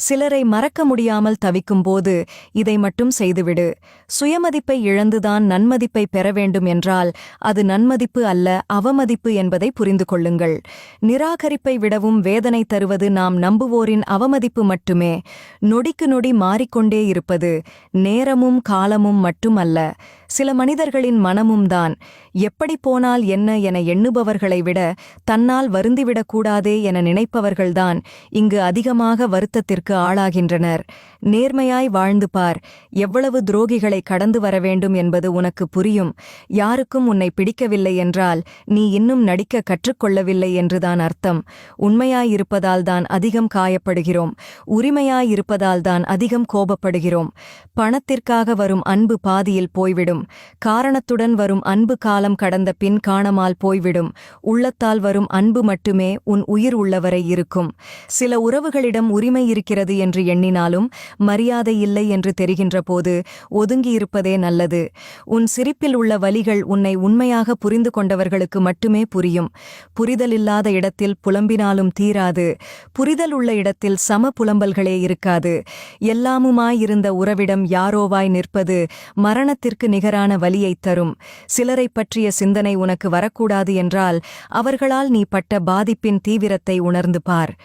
சிலரை மறக்க முடியாமல் தவிக்கும்போது இதை மட்டும் செய்துவிடு. சுயமதிப்பை இழந்துதான் நன்மதிப்பை பெற வேண்டும் என்றால் அது நன்மதிப்பு அல்ல அவமதிப்பு என்பதை புரிந்து கொள்ளுங்கள். நிராகரிப்பை விடவும் வேதனை தருவது நாம் நம்புவோரின் அவமதிப்பு மட்டுமே. நொடிக்கு நொடி மாறிக்கொண்டே இருப்பது நேரமும் காலமும் மட்டுமல்ல சில மனிதர்களின் மனமும் தான். எப்படி போனால் என்ன என எண்ணுபவர்களை விட தன்னால் வருந்திவிடக்கூடாதே என நினைப்பவர்கள்தான் இங்கு அதிகமாக வருத்தத்திற்கு ஆளாகின்றனர். நேர்மையாய் வாழ்ந்து பார். எவ்வளவு துரோகிகளை கடந்து வர வேண்டும் என்பது உனக்கு புரியும். யாருக்கும் உன்னை பிடிக்கவில்லை என்றால் நீ இன்னும் நடிக்க கற்றுக்கொள்ளவில்லை என்றுதான் அர்த்தம். உண்மையாயிருப்பதால் தான் அதிகம் காயப்படுகிறோம். உரிமையாயிருப்பதால் தான் அதிகம் கோபப்படுகிறோம். பணத்திற்காக வரும் அன்பு பாதியில் போய்விடும். காரணத்துடன் வரும் அன்பு காலம் கடந்த பின் காணமால் போய்விடும். உள்ளத்தால் வரும் அன்பு மட்டுமே உன் உயிர் உள்ளவரை இருக்கும். சில உறவுகளிடம் உரிமை இருக்கிறது என்று எண்ணினாலும் மரியாதை இல்லை என்று தெரிகின்ற போது ஒதுங்கியிருப்பதே நல்லது. உன் சிரிப்பில் உள்ள வலிகள் உன்னை உண்மையாக புரிந்து கொண்டவர்களுக்கு மட்டுமே புரியும். புரிதலில்லாத இடத்தில் புலம்பினாலும் தீராது. புரிதல் உள்ள இடத்தில் சம புலம்பல்களே இருக்காது. எல்லாமுமாயிருந்த உறவிடம் யாரோவாய் நிற்பது மரணத்திற்கு நிகரான வலியைத் தரும். சிலரைப் பற்றிய சிந்தனை உனக்கு வரக்கூடாது என்றால் அவர்களால் நீ பட்ட பாதிப்பின் தீவிரத்தை உணர்ந்து பார்.